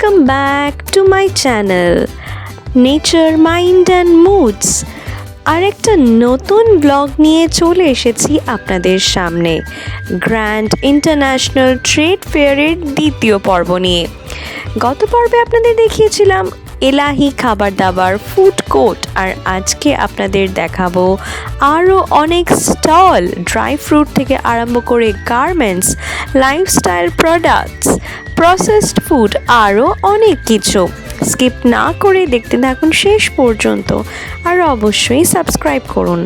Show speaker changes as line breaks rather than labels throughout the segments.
Welcome back to my channel nature mind and moods আরেকটা নতুন blog নিয়ে চলে এসেছি আপনাদের সামনে গ্র্যান্ড ইন্টারন্যাশনাল ট্রেড ফেয়ারের দ্বিতীয় পর্ব নিয়ে। গত পর্বে আপনাদের দেখিয়েছিলাম এলাহি খাবার দাবার ফুড কোর্ট আর আজকে আপনাদের দেখাবো আরও অনেক স্টল ড্রাই ফ্রুট থেকে আরম্ভ করে garments lifestyle products processed food আরও অনেক কিছু। স্কিপ না করে দেখতে থাকুন শেষ পর্যন্ত, আর অবশ্যই সাবস্ক্রাইব করুন।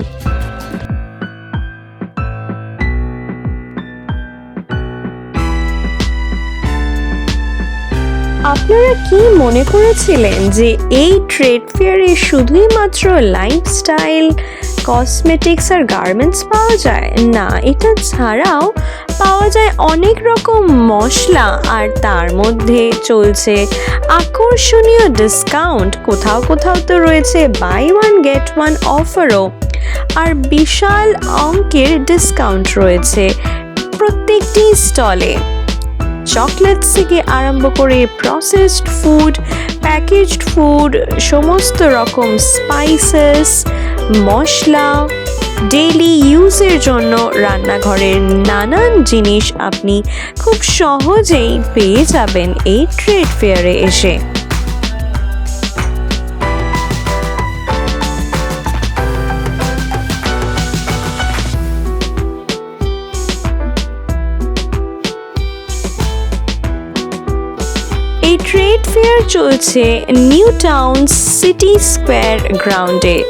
আপনারা কি মনে করেছিলেন যে এই ট্রেড ফেয়ারে শুধুই মাত্র লাইফস্টাইল কসমেটিক্স আর গার্মেন্টস পাওয়া যায়? না, এটা ছাড়াও পাওয়া যায় অনেক রকম মশলা আর তার মধ্যে চলছে আকর্ষণীয় ডিসকাউন্ট কোথাও কোথাও তো রয়েছে বাই ওয়ান গেট ওয়ান অফারও আর বিশাল অঙ্কের ডিসকাউন্ট রয়েছে প্রত্যেকটি স্টলে চকলেটস থেকে আরম্ভ করে প্রসেসড ফুড প্যাকেজড ফুড সমস্ত রকম স্পাইসেস মশলা ডেলি ইউজের জন্য রান্নাঘরের নানান জিনিস আপনি খুব সহজেই পেয়ে যাবেন এই ট্রেড ফেয়ারে এসে। চলছে নিউ টাউন সিটি স্কোয়ার গ্রাউন্ডে।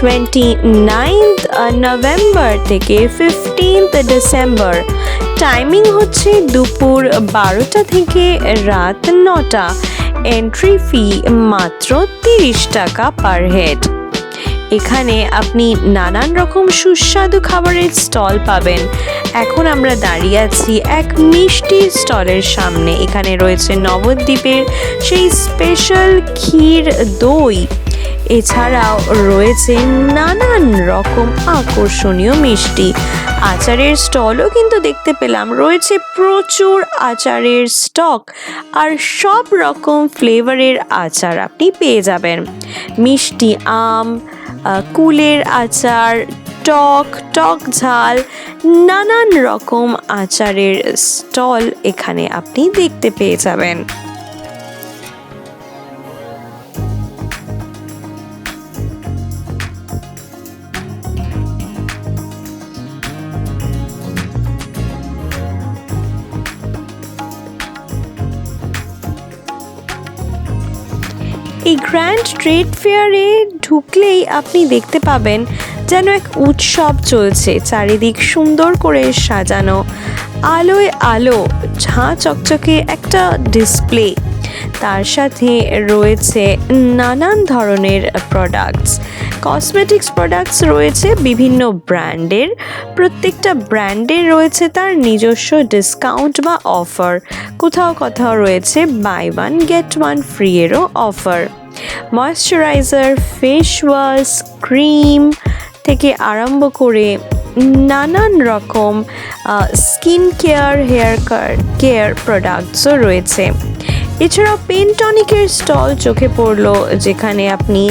টোয়েন্টি নাইনথ নভেম্বর থেকে ফিফটিন্থ ডিসেম্বর টাইমিং হচ্ছে দুপুর বারোটা থেকে রাত নটা। এন্ট্রি ফি মাত্র তিরিশ টাকা পার হেড এখানে আপনি নানান রকম সুস্বাদু খাবারের স্টল পাবেন। এখন আমরা দাঁড়িয়ে আছি এক মিষ্টি স্টলের সামনে। এখানে রয়েছে নবদ্বীপের সেই স্পেশাল ক্ষীর দই। এছাড়াও রয়েছে নানান রকম আকর্ষণীয় মিষ্টি। আচারের স্টলও কিন্তু দেখতে পেলাম। রয়েছে প্রচুর আচারের স্টক আর সব রকম ফ্লেভারের আচার আপনি পেয়ে যাবেন। মিষ্টি আম কুলের আচার, টক টক ঝাল, নানান রকম আচারের স্টল এখানে আপনি দেখতে পেয়ে যাবেন। এই গ্র্যান্ড ট্রেড ফেয়ারে ঢুকলেই আপনি দেখতে পাবেন যেন এক উৎসব চলছে, চারিদিক সুন্দর করে সাজানো। আলোয় আলো, ঝাঁ চকচকে একটা ডিসপ্লে তার সাথে রয়েছে নানান ধরনের প্রোডাক্টস কসমেটিক্স প্রোডাক্টস রয়েছে বিভিন্ন ব্র্যান্ডের। প্রত্যেকটা ব্র্যান্ডের রয়েছে তার নিজস্ব ডিসকাউন্ট বা অফার কোথাও কোথাও রয়েছে buy one get one free এরও offer moisturiser face wash cream থেকে আরম্ভ করে নানান রকম স্কিন কেয়ার হেয়ার কেয়ার প্রোডাক্টসও রয়েছে। এছাড়াও পেন টনিকের স্টল চোখে পড়ল, যেখানে আপনি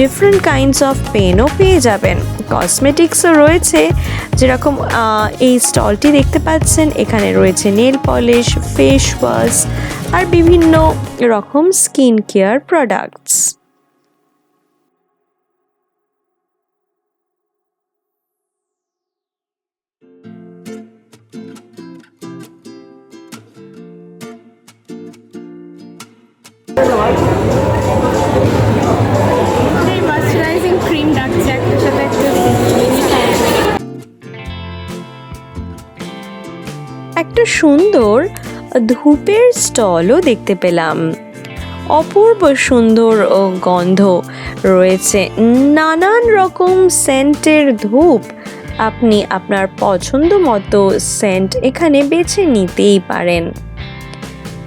ডিফারেন্ট কাইন্ডস অফ পেনও পেয়ে যাবেন। কসমেটিক্সও রয়েছে। যেরকম এই স্টলটি দেখতে পাচ্ছেন। এখানে রয়েছে নেল পলিশ ফেস ওয়াশ আর বিভিন্ন রকম skin care products
moisturising cream একটা
সুন্দর ধূপের স্টলও দেখতে পেলাম। অপূর্ব সুন্দর ও গন্ধ রয়েছে। নানান রকম সেন্টের ধূপ আপনি আপনার পছন্দ মতো সেন্ট এখানে বেছে নিতেই পারেন।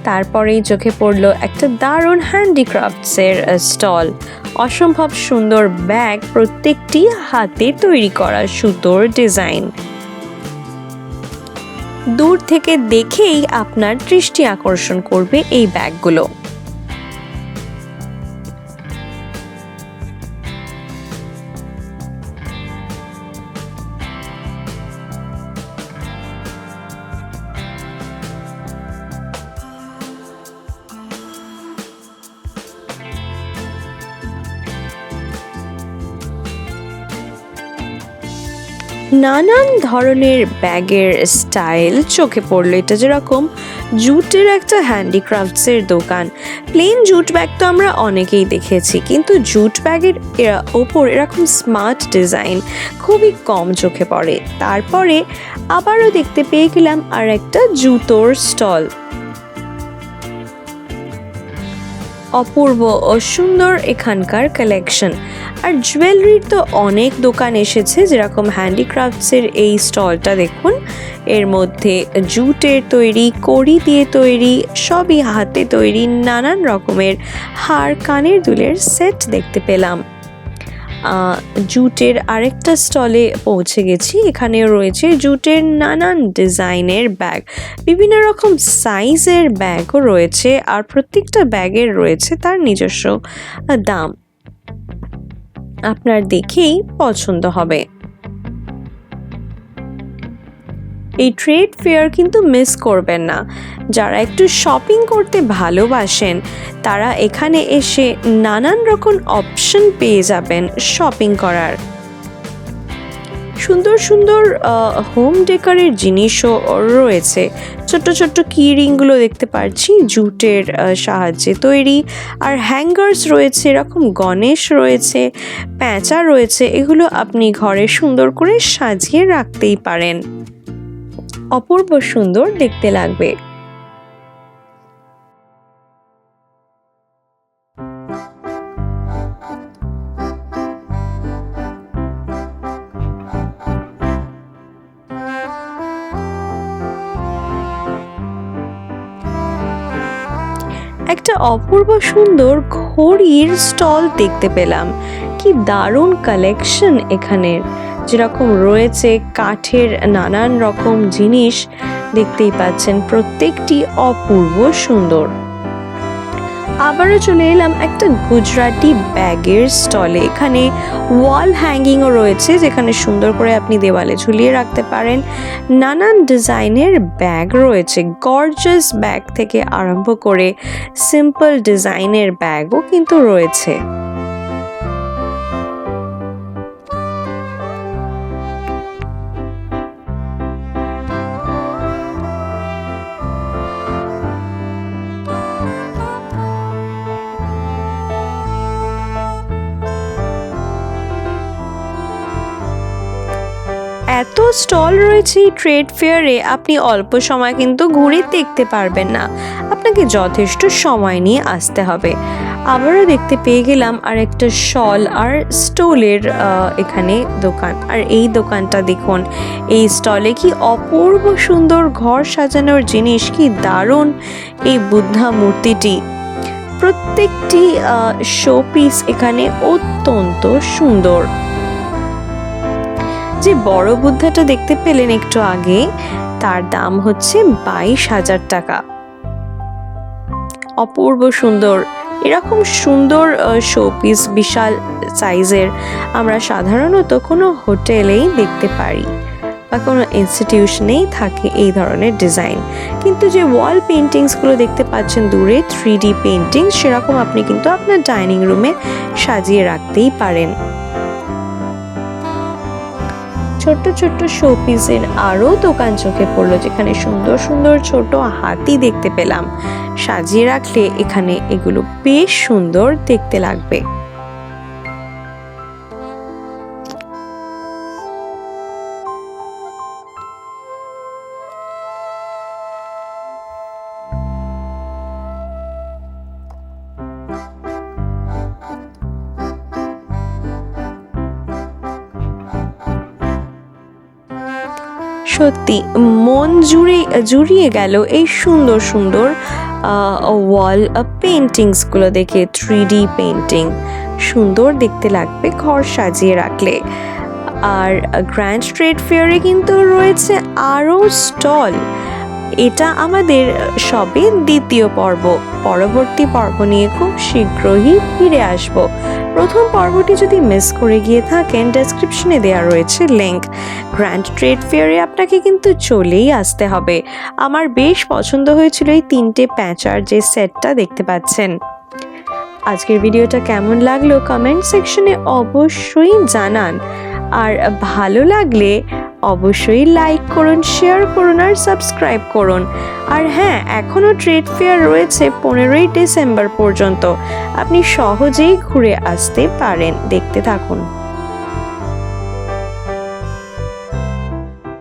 তারপরেই চোখে পড়ল একটা দারুণ হ্যান্ডিক্রাফটসের স্টল। অসম্ভব সুন্দর ব্যাগ প্রত্যেকটি হাতে তৈরি করা সুতোর ডিজাইন। দূর থেকে দেখেই আপনার দৃষ্টি আকর্ষণ করবে এই ব্যাগগুলো। নানান ধরনের ব্যাগের স্টাইল চোখে পড়ল। এটা যেরকম জুটের একটা হ্যান্ডিক্রাফটসের দোকান। প্লেন জুট ব্যাগ তো আমরা অনেকেই দেখেছি, কিন্তু জুট ব্যাগের এরা- ওপর এরকম স্মার্ট ডিজাইন খুবই কম চোখে পড়ে। তারপরে আবারও দেখতে পেয়ে গেলাম আর একটা জুতোর স্টল। অপূর্ব ও সুন্দর এখানকার কালেকশন আর জুয়েলারির তো অনেক দোকান এসেছে, যেরকম হ্যান্ডিক্রাফটসের এই স্টলটা দেখুন। এর মধ্যে জুটের তৈরি, কড়ি দিয়ে তৈরি, সবই হাতে তৈরি, নানান রকমের হার কানের দুলের সেট দেখতে পেলাম। জুটের আরেকটা স্টলে পৌঁছে গেছি। এখানে রয়েছে জুটের নানান ডিজাইনের ব্যাগ। বিভিন্ন রকম সাইজের ব্যাগও রয়েছে আর প্রত্যেকটা ব্যাগের রয়েছে তার নিজস্ব দাম। আপনার দেখেই পছন্দ হবে। এই ট্রেড ফেয়ার কিন্তু মিস করবেন না। যারা একটু শপিং করতে ভালোবাসেন, তারা এখানে এসে নানান রকম অপশন পেয়ে যাবেন শপিং করার। সুন্দর সুন্দর হোম ডেকারের জিনিসও রয়েছে। ছোট্ট ছোট্ট কি রিংগুলো দেখতে পাচ্ছি জুটের সাহায্যে তৈরি। আর হ্যাঙ্গার্স রয়েছে, এরকম গণেশ রয়েছে, প্যাঁচা রয়েছে, এগুলো আপনি ঘরে সুন্দর করে সাজিয়ে রাখতেই পারেন। অপূর্ব সুন্দর দেখতে লাগবে। একটা অপূর্ব সুন্দর ঘড়ির স্টল দেখতে পেলাম। কি দারুণ কালেকশন এখানের। যেরকম রয়েছে কাঠের নানান রকম জিনিস, দেখতেই পাচ্ছেন প্রত্যেকটি অপূর্ব সুন্দর। আবারও চলে এলাম একটা গুজরাটি ব্যাগের স্টলে। এখানে ওয়াল হ্যাঙ্গিংও রয়েছে, যেখানে সুন্দর করে আপনি দেওয়ালে ঝুলিয়ে রাখতে পারেন। নানান ডিজাইনের ব্যাগ রয়েছে গর্জাস ব্যাগ থেকে আরম্ভ করে সিম্পল ডিজাইনের ব্যাগও কিন্তু রয়েছে। স্টল রয়েছে এই ট্রেড ফেয়ারে, আপনি অল্প সময় কিন্তু ঘুরে দেখতে পারবেন না। আপনাকে যথেষ্ট সময় নিয়ে আসতে হবে। আবারও দেখতে পেয়ে গেলাম আর একটা শল আর স্টোলের এখানে দোকান। আর এই দোকানটা দেখুন, এই স্টলে কি অপূর্ব সুন্দর ঘর সাজানোর জিনিস, কি দারুণ এই বুদ্ধা মূর্তিটি। প্রত্যেকটি শো পিস এখানে অত্যন্ত সুন্দর। যে বড় বুদ্ধাটা দেখতে পেলেন একটু আগে, তার দাম হচ্ছে বাইশ হাজার টাকা। অপূর্ব সুন্দর, এরকম সুন্দর শোপিস বিশাল সাইজের আমরা সাধারণত কোনো হোটেলেই দেখতে পারি বা কোনো ইনস্টিটিউশনেই থাকে এই ধরনের ডিজাইন কিন্তু যে ওয়াল পেন্টিংসগুলো দেখতে পাচ্ছেন দূরে থ্রি ডি পেন্টিং সেরকম আপনি কিন্তু আপনার ডাইনিং রুমে সাজিয়ে রাখতেই পারেন। ছোট্ট ছোট্ট শোপিসের আরও দোকান চোখে পড়ল, যেখানে সুন্দর সুন্দর ছোট হাতি দেখতে পেলাম। সাজিয়ে রাখলে এখানে এগুলো বেশ সুন্দর দেখতে লাগবে। সত্যি মন জুড়ে, জুড়িয়ে গেল এই সুন্দর সুন্দর ওয়াল পেন্টিংসগুলো দেখে থ্রি ডি পেন্টিং সুন্দর দেখতে লাগবে, ঘর সাজিয়ে রাখলে। আর গ্র্যান্ড ট্রেড ফেয়ারে কিন্তু রয়েছে আরও স্টল এটা আমাদের সবে দ্বিতীয় পর্ব। পরবর্তী পর্ব নিয়ে খুব শীঘ্রই ফিরে আসব। প্রথম পর্বটি যদি মিস করে গিয়ে থাকেন ডেসক্রিপশনে দেওয়া রয়েছে লিঙ্ক গ্র্যান্ড ট্রেড ফেয়ারে আপনাকে কিন্তু চলেই আসতে হবে। আমার বেশ পছন্দ হয়েছিল এই তিনটে প্যাঁচার যে সেটটা দেখতে পাচ্ছেন। আজকের ভিডিওটা কেমন লাগল? কমেন্ট সেকশনে অবশ্যই জানান। আর ভালো লাগলে অবশ্যই লাইক করুন শেয়ার করুন আর সাবস্ক্রাইব করুন। আর হ্যাঁ এখনও ট্রেড ফেয়ার রয়েছে পনেরোই ডিসেম্বর পর্যন্ত। আপনি সহজেই ঘুরে আসতে পারেন। দেখতে থাকুন।